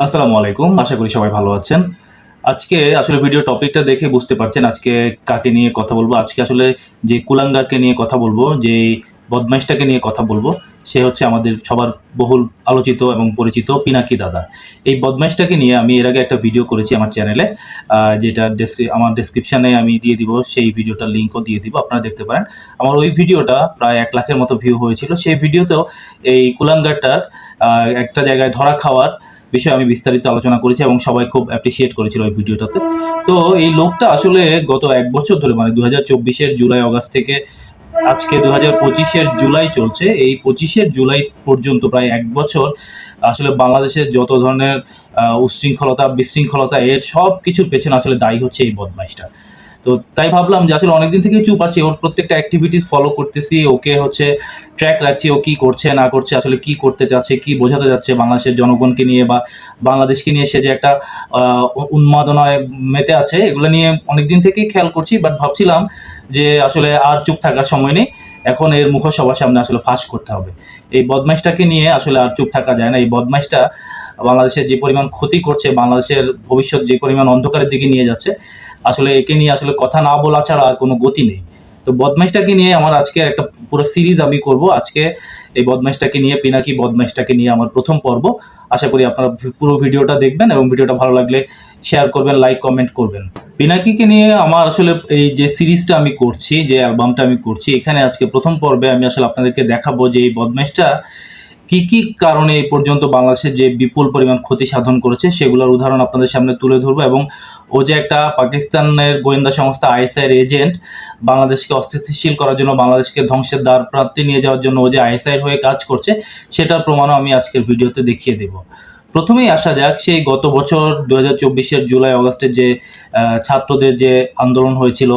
আসসালামু আলাইকুম, আশা করি সবাই ভালো আছেন। আজকে আসলে ভিডিও টপিকটা দেখে বুঝতে পারছেন আজকে কাকে নিয়ে কথা বলব। আজকে আসলে যে কুলাঙ্গারকে নিয়ে কথা বলব, যে বদমাইশটাকে নিয়ে কথা বলব, সে হচ্ছে আমাদের সবার বহুল আলোচিত এবং পরিচিত পিনাকি দাদা। এই বদমাইশটাকে নিয়ে আমি এর আগে একটা ভিডিও করেছি আমার চ্যানেলে যেটা আমার ডেসক্রিপশানে আমি দিয়ে দিব, সেই ভিডিওটার লিঙ্কও দিয়ে দিব, আপনারা দেখতে পারেন। আমার ওই ভিডিওটা প্রায় এক লাখের মতো ভিউ হয়েছিল। সেই ভিডিওতেও এই কুলাঙ্গারটার একটা জায়গায় ধরা খাওয়ার বিষয়ে আমি বিস্তারিত আলোচনা করেছি এবং সবাই খুব অ্যাপ্রিসিয়েট করেছিল ওই ভিডিওটাতে। তো এই লোকটা আসলে গত এক বছর ধরে মানে দু হাজার চব্বিশের জুলাই অগাস্ট থেকে আজকে দু হাজার পঁচিশের জুলাই চলছে। এই পঁচিশের জুলাই পর্যন্ত প্রায় এক বছর আসলে বাংলাদেশের যত ধরনের আহ, উচ্ছৃঙ্খলতা বিশৃঙ্খলতা এর সব কিছুর পেছনে আসলে দায়ী হচ্ছে এই বদমাইশটা। তো তাই ভাবলাম যে আসলে অনেকদিন থেকেই চুপ আছে ওর প্রত্যেকটা অ্যাক্টিভিটিস ফলো করতেছি, ওকে হচ্ছে ট্র্যাক রাখছি, ও কি করছে, না করছে, আসলে কি করতে চাচ্ছে কি বোঝাতে যাচ্ছে বাংলাদেশের জনগণকে নিয়ে বা বাংলাদেশকে নিয়ে সে যে একটা উন্মাদনায় মেতে আছে, এগুলো নিয়ে অনেকদিন থেকেই খেয়াল করছি বাট ভাবছিলাম যে আসলে আর চুপ থাকার সময় নেই, এখন এর মুখ সবার সামনে আসলে ফাঁস করতে হবে। এই বদমাইশটাকে নিয়ে আসলে আর চুপ থাকা যায় না, এই বদমাইশটা বাংলাদেশের যে পরিমাণ ক্ষতি করছে, বাংলাদেশের ভবিষ্যৎ যে পরিমাণ অন্ধকারের দিকে নিয়ে যাচ্ছে আসলে একে নিয়ে আসলে কথা না বলা ছাড়া আর কোনো গতি নেই। তো বদমাইশটাকে নিয়ে আমার আজকে একটা পুরো সিরিজ আমি করব। আজকে এই বদমাইশটাকে নিয়ে, পিনাকি বদমাইশটাকে নিয়ে আমার প্রথম পর্ব। আশা করি আপনারা পুরো ভিডিওটা দেখবেন এবং ভিডিওটা ভালো লাগলে শেয়ার করবেন লাইক কমেন্ট করবেন। পিনাকিকে নিয়ে আমার আসলে এই যে সিরিজটা আমি করছি, যে অ্যালবামটা আমি করছি, এখানে আজকে প্রথম পর্বে আমি আসলে আপনাদেরকে দেখাবো যে এই বদমাইশটা কি কি কারণে এই পর্যন্ত বাংলাদেশের যে বিপুল পরিমাণ ক্ষতি সাধন করেছে, সেগুলোর উদাহরণ আপনাদের সামনে তুলে ধরবো এবং ও যে একটা পাকিস্তানের গোয়েন্দা সংস্থা আইএসআইয়ের এজেন্ট, বাংলাদেশকে অস্থিতিশীল করার জন্য, বাংলাদেশকে ধ্বংসের দ্বার প্রান্তে নিয়ে যাওয়ার জন্য ও যে আইএসআইয়ের হয়ে কাজ করছে, সেটার প্রমাণও আমি আজকের ভিডিওতে দেখিয়ে দেব। প্রথমেই আসা যাক, সেই গত বছর দু হাজার জুলাই অগস্টের যে ছাত্রদের যে আন্দোলন হয়েছিল,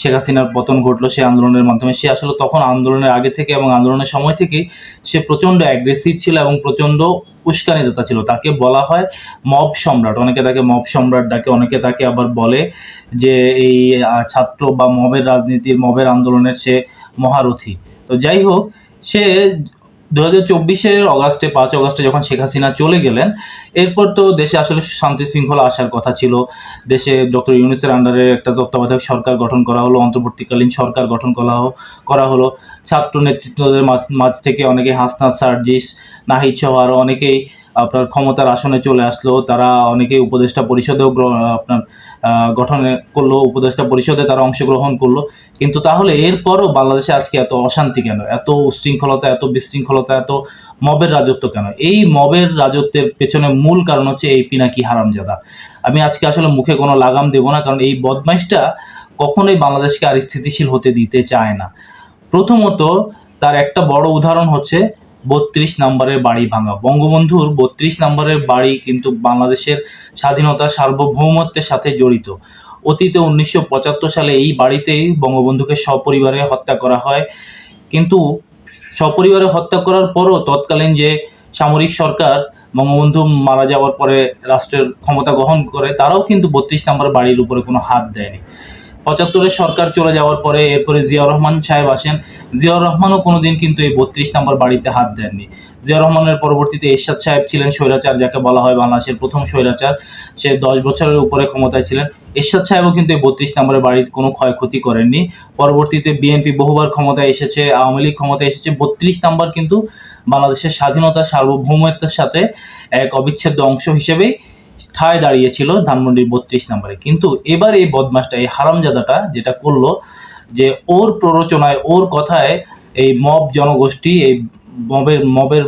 শেখ হাসিনার পতন ঘটলো সেই আন্দোলনের মাধ্যমে। সে আসলে তখন আন্দোলনের আগে থেকে এবং আন্দোলনের সময় থেকেই সে প্রচণ্ড অ্যাগ্রেসিভ ছিল এবং প্রচণ্ড উস্কানিদাতা ছিল। তাকে বলা হয় মব সম্রাট। অনেকে তাকে মব সম্রাট ডাকে, অনেকে তাকে আবার বলে যে এই ছাত্র বা মবের রাজনীতির, মবের আন্দোলনের সে মহারথী। তো যাই হোক, সে দু হাজার চব্বিশের অগাস্টে, পাঁচ অগাস্টে যখন শেখ হাসিনা চলে গেলেন, এরপর তো দেশে আসলে শান্তি শৃঙ্খলা আসার কথা ছিল। দেশে ডক্টর ইউনুসের আন্ডারে একটা তত্ত্বাবধায়ক সরকার গঠন করা হলো, অন্তর্বর্তীকালীন সরকার গঠন করা করা হলো। ছাত্র নেতৃত্বদের মাঝ মাঝ থেকে অনেকে হাসনাত সার্জিস, নাহিদ সহ আরও অনেকেই আপনার ক্ষমতার আসনে চলে আসলো, তারা অনেকেই উপদেষ্টা পরিষদেও আপনার গঠন করল, উপদেষ্টা পরিষদে তারা অংশগ্রহণ করল। কিন্তু তাহলে এরপরও বাংলাদেশে আজকে এত অশান্তি কেন? এত উশৃঙ্খলতা, এত বিশৃঙ্খলতা, এত মবের রাজত্ব কেন? এই মবের রাজত্বের পেছনে মূল কারণ হচ্ছে এই পিনাকি হারামজাদা। আমি আজকে আসলে মুখে কোনো লাগাম দেবো না, কারণ এই বদমাইশটা কখনোই বাংলাদেশকে আর স্থিতিশীল হতে দিতে চায় না। প্রথমত তার একটা বড় উদাহরণ হচ্ছে বত্রিশ নম্বরের বাড়ি ভাঙা। বঙ্গবন্ধুর বত্রিশ নম্বরের বাড়ি কিন্তু বাংলাদেশের স্বাধীনতা সার্বভৌমত্বের সাথে জড়িত। অতীতে উনিশশো পঁচাত্তর সালে এই বাড়িতেই বঙ্গবন্ধুকে সপরিবারে হত্যা করা হয়। কিন্তু সপরিবারে হত্যা করার পরও তৎকালীন যে সামরিক সরকার বঙ্গবন্ধু মারা যাওয়ার পরে রাষ্ট্রের ক্ষমতা গ্রহণ করে, তারাও কিন্তু বত্রিশ নম্বর বাড়ির উপরে কোনো হাত দেয়নি। পঁচাত্তরের সরকার চলে যাওয়ার পরে এরপরে জিয়াউর রহমান সাহেব আসেন। জিয়াউর রহমানও কোনোদিন কিন্তু এই বত্রিশ নম্বর বাড়িতে হাত দেননি। জিয়াউর রহমানের পরবর্তীতে এরশাদ সাহেব ছিলেন স্বৈরাচার, যাকে বলা হয় বাংলাদেশের প্রথম স্বৈরাচার। সে দশ বছরের উপরে ক্ষমতায় ছিলেন। এরশাদ সাহেবও কিন্তু এই বত্রিশ নম্বরের বাড়ির কোনো ক্ষয়ক্ষতি করেননি। পরবর্তীতে বিএনপি বহুবার ক্ষমতায় এসেছে, আওয়ামী লীগ ক্ষমতায় এসেছে। বত্রিশ নম্বর কিন্তু বাংলাদেশের স্বাধীনতা, সার্বভৌমত্বের সাথে এক অবিচ্ছেদ্য অংশ হিসেবেই ঠায় দাঁড়িয়েছিল ধানমন্ডির বত্রিশ নম্বরে। কিন্তু এবার এই বদমাসটা, এই হারামজাদাটা যেটা করল, যে ওর প্ররোচনায়, ওর কথায় এই মব জনগোষ্ঠী, এই মবের মবের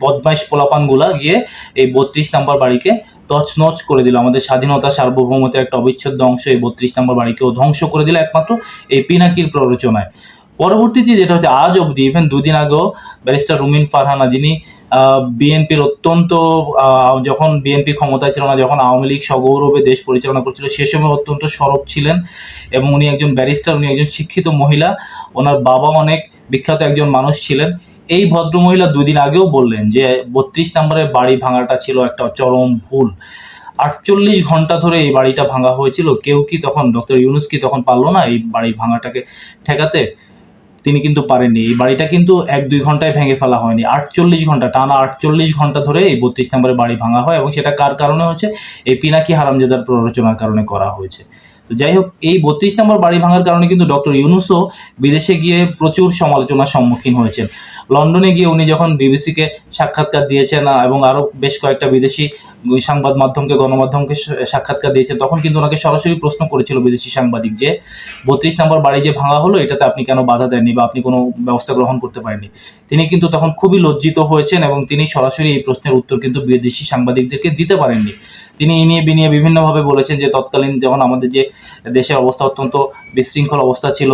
বদমাইশ পোলাপানগুলা গিয়ে এই বত্রিশ নম্বর বাড়িকে তছনছ করে দিল। আমাদের স্বাধীনতা সার্বভৌমতের একটা অবিচ্ছেদ্য অংশ এই বত্রিশ নম্বর বাড়িকেও ধ্বংস করে দিল একমাত্র এই পিনাকির প্ররোচনায়। পরবর্তীতে যেটা হচ্ছে আজ অবধি ইভেন দুদিন আগেও ব্যারিস্টার রুমিন ফারহানা যিনি বিএনপির অত্যন্ত যখন বিএনপি ক্ষমতায় ছিল না, যখন আওয়ামী লীগ সগৌরবে দেশ পরিচালনা করছিল, সে সময় অত্যন্ত সরব ছিলেন এবং উনি একজন ব্যারিস্টার, উনি একজন শিক্ষিত মহিলা, ওনার বাবা অনেক বিখ্যাত একজন মানুষ ছিলেন। এই ভদ্রমহিলা দুদিন আগেও বললেন যে, বত্রিশ নম্বরের বাড়ি ভাঙাটা ছিল একটা চরম ভুল। আটচল্লিশ ঘণ্টা ধরে এই বাড়িটা ভাঙা হয়েছিল, কেউ কি তখন, ডক্টর ইউনুস কি তখন পারল না এই বাড়ি ভাঙাটাকে ঠেকাতে? তিনি কিন্তু পারেননি। এই বাড়িটা কিন্তু এক দুই ঘন্টায় ভেঙে ফেলা হয়নি। আটচল্লিশ ঘণ্টা, টানা আটচল্লিশ ঘণ্টা ধরে এই বত্রিশ নম্বরের বাড়ি ভাঙা হয় এবং সেটা কার কারণে হচ্ছে এই পিনাকি হারামজাদার প্ররোচনার কারণে করা হয়েছে। তো যাই হোক, এই বত্রিশ নম্বর বাড়ি ভাঙার কারণে কিন্তু ডক্টর ইউনুসও বিদেশে গিয়ে প্রচুর সমালোচনার সম্মুখীন হয়েছেন। লন্ডনে গিয়ে উনি যখন বিবিসিকে সাক্ষাৎকার দিয়েছেন এবং আরও বেশ কয়েকটা বিদেশি সংবাদ মাধ্যমকে, গণমাধ্যমকে সাক্ষাৎকার দিয়েছেন, তখন কিন্তু ওনাকে সরাসরি প্রশ্ন করেছিল বিদেশি সাংবাদিক যে, বত্রিশ নম্বর বাড়ি যে ভাঙা হলো, এটাতে আপনি কেন বাধা দেননি বা আপনি কোনো ব্যবস্থা গ্রহণ করতে পারেননি? তিনি কিন্তু তখন খুবই লজ্জিত হয়েছেন এবং তিনি সরাসরি এই প্রশ্নের উত্তর কিন্তু বিদেশি সাংবাদিকদেরকে দিতে পারেননি। তিনি এই নিয়ে বিনিয়ে বিভিন্নভাবে বলেছেন যে, তৎকালীন যখন আমাদের যে দেশের অবস্থা অত্যন্ত বিশৃঙ্খল অবস্থা ছিল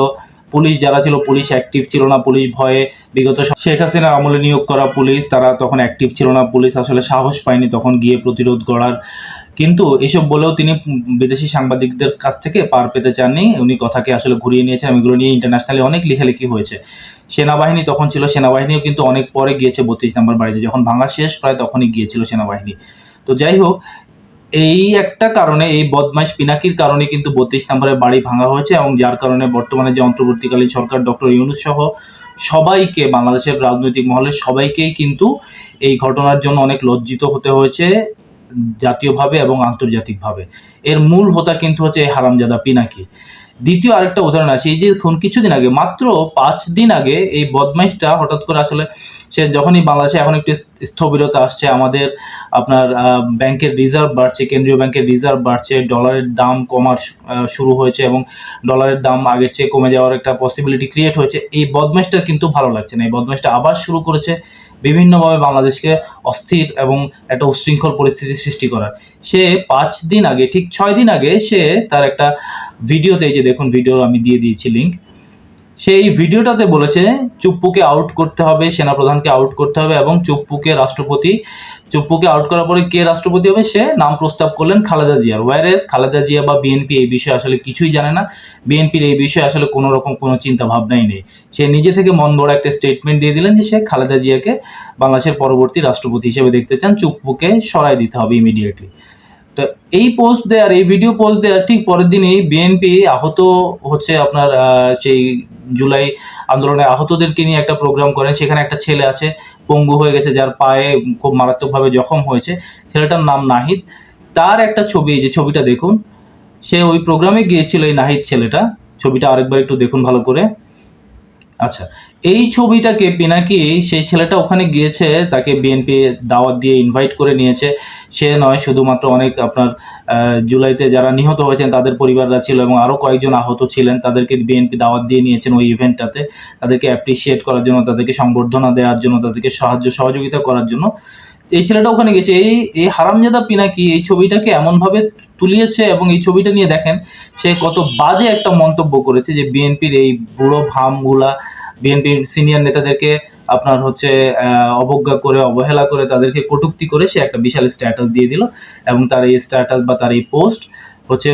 পুলিশ যারা ছিল, পুলিশ অ্যাক্টিভ ছিল না, পুলিশ ভয়ে বিগত শেখ হাসিনার আমলে নিয়োগ করা পুলিশ, তারা তখন অ্যাক্টিভ ছিল না, পুলিশ আসলে সাহস পায়নি তখন গিয়ে প্রতিরোধ করার কিন্তু এসব বলেও তিনি বিদেশি সাংবাদিকদের কাছ থেকে পার পেতে চাননি। উনি কথাকে আসলে ঘুরিয়ে নিয়েছেন। এবং এগুলো নিয়ে ইন্টারন্যাশনালি অনেক লেখালেখি হয়েছে। সেনাবাহিনী তখন ছিল, সেনাবাহিনীও কিন্তু অনেক পরে গিয়েছে, বত্রিশ নম্বর বাড়িতে। যখন ভাঙা শেষ প্রায় তখনই গিয়েছিল সেনাবাহিনী। তো যাই হোক এই একটা কারণে, এই বদমাইশ পিনাকির কারণে কিন্তু বত্রিশ নম্বরের বাড়ি ভাঙা হয়েছে এবং যার কারণে বর্তমানে যে অন্তর্বর্তীকালীন সরকার ডক্টর ইউনুস সহ সবাইকে, বাংলাদেশের রাজনৈতিক মহলের সবাইকেই কিন্তু এই ঘটনার জন্য অনেক লজ্জিত হতে হয়েছে জাতীয়ভাবে এবং আন্তর্জাতিকভাবে। এর মূল হোতা কিন্তু হচ্ছে এই হারামজাদা পিনাকি। দ্বিতীয় আরেকটা উদাহরণ আছে, এই যে এখন কিছুদিন আগে, মাত্র পাঁচ দিন আগে এই বদমাইশটা হঠাৎ করে আসলে সে যখনই বাংলাদেশে এখন একটি স্থবিরতা আসছে, আমাদের আপনার ব্যাংকের রিজার্ভ বাড়ছে, কেন্দ্রীয় ব্যাংকের রিজার্ভ বাড়ছে, ডলারের দাম কমার শুরু হয়েছে এবং ডলারের দাম আগের চেয়ে কমে যাওয়ার একটা পসিবিলিটি ক্রিয়েট হয়েছে, এই বদমাইশটা কিন্তু ভালো লাগছে না, এই বদমাইশটা আবার শুরু করেছে বিভিন্নভাবে বাংলাদেশকে অস্থির এবং একটা উশৃঙ্খল পরিস্থিতি সৃষ্টি করার। সে পাঁচ দিন আগে, ঠিক ছয় দিন আগে সে তার একটা ভিডিওতে যে দেখুন ভিডিও আমি দিয়ে দিয়েছি লিঙ্ক সে এই ভিডিওটাতে বলেছে, চুপ্পুকে আউট করতে হবে, সেনাপ্রধানকে আউট করতে হবে এবং চুপ্পুকে রাষ্ট্রপতি চুপ্পুকে আউট করার পরে কে রাষ্ট্রপতি হবে? সে নাম প্রস্তাব করলেন খালেদা জিয়ার। ওয়ারেস খালেদা জিয়া বা বিএনপি এই বিষয়ে আসলে কিছুই জানে না। বিএনপির এই বিষয়ে আসলে কোনো রকম কোনো চিন্তা ভাবনাই নেই। সে নিজে থেকে মন বড় একটা স্টেটমেন্ট দিয়ে দিলেন যে সে খালেদা জিয়াকে বাংলাদেশের পরবর্তী রাষ্ট্রপতি হিসেবে দেখতে চান। চুপ্পুকে সরাই দিতে হবে ইমিডিয়েটলি তো এই পোস্ট দেওয়ার, এই ভিডিও পোস্ট দেওয়ার ঠিক পরের দিনই বিএনপি আহত হচ্ছে আপনার সেই জুলাই আন্দোলনে আহতদেরকে নিয়ে একটা প্রোগ্রাম করেন। সেখানে একটা ছেলে আছে, পঙ্গু হয়ে গেছে, যার পায়ে খুব মারাত্মকভাবে জখম হয়েছে। ছেলেটার নাম নাহিদ। তার একটা ছবি যে ছবিটা দেখুন, সে ওই প্রোগ্রামে গিয়েছিল, এই নাহিদ ছেলেটা। ছবিটা আরেকবার একটু দেখুন ভালো করে। আচ্ছা এই ছবিটাকে পিনাকি, সেই ছেলেটা ওখানে গিয়েছে, তাকে বিএনপি দাওয়াত দিয়ে ইনভাইট করে নিয়েছে। সে নয়, শুধুমাত্র অনেক আপনার জুলাইতে যারা নিহত হয়েছেন, তাদের পরিবাররা ছিল এবং আরও কয়েকজন আহত ছিলেন। তাদেরকে বিএনপি দাওয়াত দিয়ে নিয়েছেন ওই ইভেন্টটাতে তাদেরকে অ্যাপ্রিসিয়েট করার জন্য, তাদেরকে সংবর্ধনা দেওয়ার জন্য, তাদেরকে সাহায্য, সহযোগিতা করার জন্য এই ছেলেটা ওখানে গেছে এই এই হারামজাদা পিনাকি এই ছবিটাকে এমনভাবে তুলিয়েছে এবং এই ছবিটা নিয়ে দেখেন, সে কত বাজে একটা মন্তব্য করেছে যে বিএনপির এই বুড়ো ভামগুলা বিএনপির সিনিয়র নেতাদেরকে আপনার হচ্ছে অবজ্ঞা করে, অবহেলা করে, তাদেরকে কটুক্তি করে সে একটা বিশাল স্ট্যাটাস দিয়ে দিল এবং তার এই স্ট্যাটাস বা তার এই পোস্ট হচ্ছে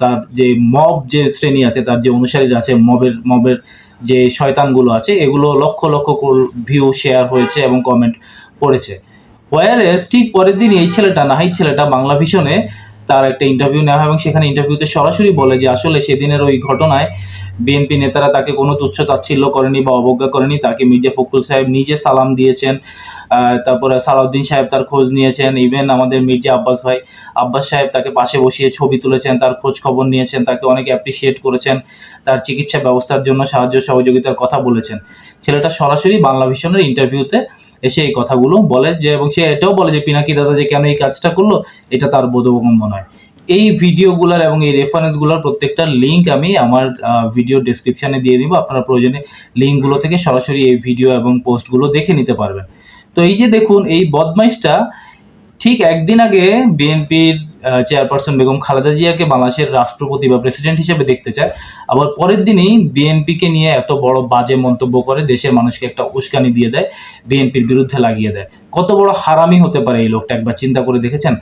তার যে মব যে শ্রেণি আছে, তার যে অনুসারীরা আছে, মবের মবের যে শয়তানগুলো আছে, এগুলো লক্ষ লক্ষ ভিউ শেয়ার হয়েছে এবং কমেন্ট পড়েছে। ওয়ারএস ঠিক পরের দিন এই ছেলেটা, নাহিদ ছেলেটা বাংলা ভিশনে তার একটা ইন্টারভিউ নেওয়া হয় এবং সেখানে ইন্টারভিউতে সরাসরি বলে যে আসলে সেদিনের ওই ঘটনায় বিএনপি নেতারা তাকে কোনো তুচ্ছ তাচ্ছিল্য করেনি বা অবজ্ঞা করেনি, তাকে মির্জা ফখরুল সাহেব নিজে সালাম দিয়েছেন তারপরে সালাউদ্দিন সাহেব তার খোঁজ নিয়েছেন ইভেন আমাদের মির্জা আব্বাস ভাই, আব্বাস সাহেব তাকে পাশে বসিয়ে ছবি তুলেছেন, তার খোঁজ খবর নিয়েছেন, তাকে অনেক অ্যাপ্রিসিয়েট করেছেন, তার চিকিৎসা ব্যবস্থার জন্য সাহায্য সহযোগিতার কথা বলেছেন। ছেলেটা সরাসরি বাংলা ভিশনের ইন্টারভিউতে এসে এই কথাগুলো বলে যে, এবং সে এটাও বলে যে, পিনাকি দাদা যে কেন এই কাজটা করল, এটা তার বোধগম্য নয়। এই ভিডিওগুলোর এবং এই রেফারেন্সগুলোর প্রত্যেকটা লিঙ্ক আমি আমার ভিডিও ডিসক্রিপশানে দিয়ে দিব। আপনারা প্রয়োজনে লিঙ্কগুলো থেকে সরাসরি এই ভিডিও এবং পোস্টগুলো দেখে নিতে পারবেন। তো এই যে দেখুন, এই বদমাইশটা ঠিক একদিন আগে বিএনপির চেয়ারপারসন বেগম খালেদা জিয়াকে বাংলাদেশের রাষ্ট্রপতি বা প্রেসিডেন্ট হিসেবে দেখতে চায়। আবার পরের দিনই বিএনপিকে নিয়ে এত বড় বাজে মন্তব্য করে দেশের মানুষকে একটা উস্কানি দিয়ে দেয়, বিএনপির বিরুদ্ধে লাগিয়ে দেয়। কত বড় হারামি হতে পারে এই লোকটা, একবার চিন্তা করে দেখেছেন?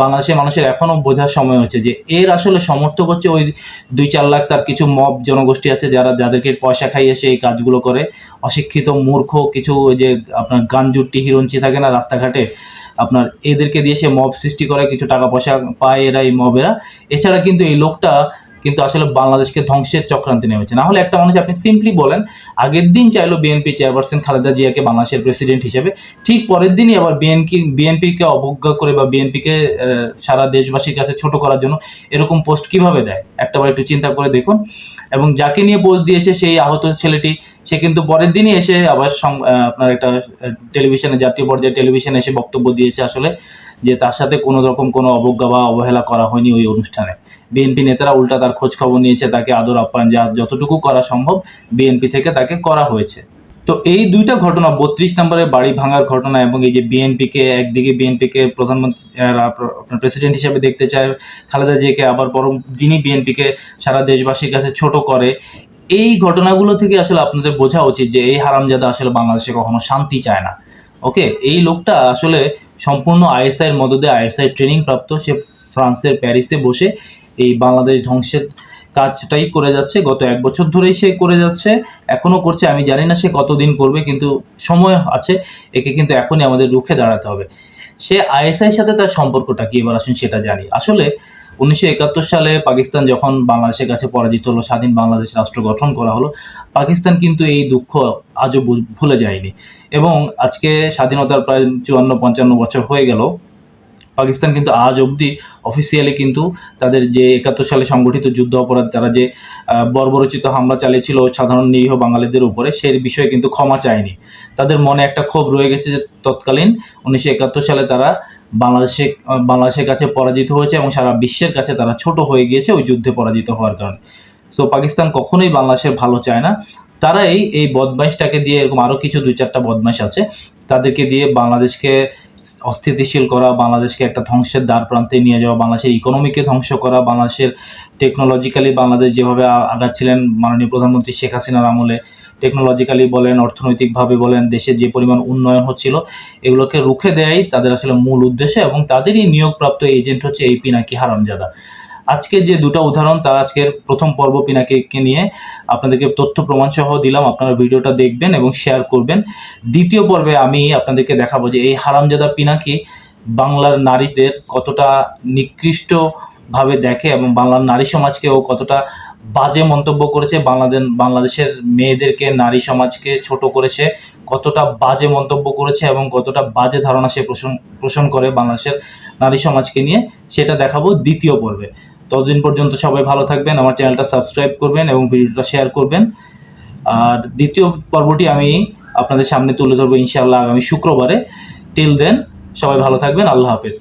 বাংলাদেশের মানুষের এখনও বোঝার সময় হচ্ছে যে এর আসলে সমর্থক হচ্ছে ওই দুই চার লাখ তার কিছু মব জনগোষ্ঠী আছে যারা যাদেরকে পয়সা খাইয়ে সে এই কাজগুলো করে। অশিক্ষিত মূর্খ, কিছু ওই যে আপনার গাঞ্জুট্টি হিরঞ্চি থাকে না রাস্তাঘাটে আপনার এদেরকে দিয়ে সে মব সৃষ্টি করে, কিছু টাকা পয়সা পায় এরা এই মবেরা এছাড়া কিন্তু এই লোকটা কিন্তু আসলে বাংলাদেশকে ধ্বংসের চক্রান্তে নেমেছে। না হলে একটা মানুষ, আপনি সিম্পলি বলেন, আগের দিন চাইলো বিএনপি চেয়ারপারসন খালেদা জিয়াকে বাংলাদেশের প্রেসিডেন্ট হিসেবে, ঠিক পরের দিনই আবার বিএনপি বিএনপিকে অবজ্ঞা করে বা বিএনপিকে সারা দেশবাসীর কাছে ছোট করার জন্য এরকম পোস্ট কীভাবে দেয়? একটাবার একটু চিন্তা করে দেখুন। এবং যাকে নিয়ে পোস্ট দিয়েছে সেই আহত ছেলেটি, সে কিন্তু পরের দিনই এসে আবার আপনার একটা টেলিভিশনে জাতীয় পর্যায়ে টেলিভিশনে এসে বক্তব্য দিয়েছে আসলে। যে তার সাথে কোনো রকম কোনো অবজ্ঞা বা অবহেলা করা হয়নি ওই অনুষ্ঠানে। বিএনপি নেতারা উল্টা তার খোঁজ খবর নিয়েছে, তাকে আদর আপ্যায়ন যা যতটুকু করা সম্ভব বিএনপি থেকে তাকে করা হয়েছে। তো এই দুইটা ঘটনা, বত্রিশ নম্বরের বাড়ি ভাঙার ঘটনা এবং এই যে বিএনপিকে একদিকে বিএনপিকে প্রধানমন্ত্রী আপনার প্রেসিডেন্ট হিসেবে দেখতে চায়, খালেদা জিয়াকে আবার পরম, যিনি বিএনপিকে সারা দেশবাসীর কাছে ছোট করে, এই ঘটনাগুলো থেকে আসলে আপনাদের বোঝা উচিত যে এই হারামজাদা আসলে বাংলাদেশে কখনো শান্তি চায় না। ওকে এই লোকটা আসলে সম্পূর্ণ আইএসআই এর মদদে আইএসআই ট্রেনিং প্রাপ্ত। সে ফ্রান্সের প্যারিসে বসে এই বাংলাদেশ ধ্বংসের কাজটাই করে যাচ্ছে। গত এক বছর ধরেই সে করে যাচ্ছে। এখনও করছে, আমি জানি না সে কতদিন করবে, কিন্তু সময় আছে। একে কিন্তু এখনই আমাদের রুখে দাঁড়াতে হবে। সে আইএসআই সাথে তার সম্পর্কটা কি? এবার আসুন সেটা জানি। আসলে উনিশশো একাত্তর সালে পাকিস্তান যখন বাংলাদেশের কাছে পরাজিত হলো, স্বাধীন বাংলাদেশ রাষ্ট্র গঠন করা হলো, পাকিস্তান কিন্তু এই দুঃখ আজও ভুলে যায়নি। এবং আজকে স্বাধীনতার প্রায় চুয়ান্ন পঞ্চান্ন বছর হয়ে গেল পাকিস্তান কিন্তু আজ অবধি অফিসিয়ালি কিন্তু তাদের যে একাত্তর সালে সংগঠিত যুদ্ধ অপরাধ, তারা যে বর্বরচিত হামলা চালিয়েছিল সাধারণ নিরীহ বাঙালিদের উপরে, সেই বিষয়ে কিন্তু ক্ষমা চায়নি। তাদের মনে একটা ক্ষোভ রয়ে গেছে যে তৎকালীন উনিশশো একাত্তর সালে তারা বাংলাদেশে, বাংলাদেশের কাছে পরাজিত হয়েছে এবং সারা বিশ্বের কাছে তারা ছোট হয়ে গিয়েছে ওই যুদ্ধে পরাজিত হওয়ার কারণে। সো পাকিস্তান কখনোই বাংলাদেশের ভালো চায় না। তারাই এই বদমাইশটাকে দিয়ে এরকম আরও কিছু দুই চারটা বদমাইশ আছে, তাদেরকে দিয়ে বাংলাদেশকে অস্থিতিশীল করা, বাংলাদেশকে একটা ধ্বংসের দ্বার প্রান্তে নিয়ে যাওয়া, বাংলাদেশের ইকোনমিকে ধ্বংস করা, বাংলাদেশের টেকনোলজিক্যালি বাংলাদেশ যেভাবে আগাচ্ছিলেন মাননীয় প্রধানমন্ত্রী শেখ হাসিনার আমলে টেকনোলজিক্যালি বলেন, অর্থনৈতিকভাবে বলেন, দেশের যে পরিমাণ উন্নয়ন হচ্ছিল, এগুলোকে রুখে দেয়াই তাদের আসলে মূল উদ্দেশ্য এবং তাদেরই নিয়োগপ্রাপ্ত এজেন্ট হচ্ছে এই পিনাকি হারামজাদা। আজকে যে দুটা উদাহরণ তা আজকের প্রথম পর্ব পিনাকিকে নিয়ে আপনাদেরকে তথ্য প্রমাণ সহ দিলাম। আপনারা ভিডিওটা দেখবেন এবং শেয়ার করবেন। দ্বিতীয় পর্বে আমি আপনাদেরকে দেখাবো যে এই হারামজাদা পিনাকি বাংলার নারীদের কতটা নিকৃষ্ট ভাবে দেখে এবং বাংলার নারী সমাজকেও কতটা বাজে মন্তব্য করেছে, বাংলাদেশ, বাংলাদেশের মেয়েদেরকে, নারী সমাজকে ছোট করেছে, কতটা বাজে মন্তব্য করেছে এবং কতটা বাজে ধারণা সে পোষণ পোষণ করে বাংলাদেশের নারী সমাজকে নিয়ে, সেটা দেখাবো দ্বিতীয় পর্বে। ততদিন পর্যন্ত সবাই ভালো থাকবেন, আমার চ্যানেলটা সাবস্ক্রাইব করবেন এবং ভিডিওটা শেয়ার করবেন। আর দ্বিতীয় পর্বটি আমি আপনাদের সামনে তুলে ধরবো ইনশাআল্লাহ আগামী শুক্রবারে। টিল দেন সবাই ভালো থাকবেন, আল্লাহ হাফেজ।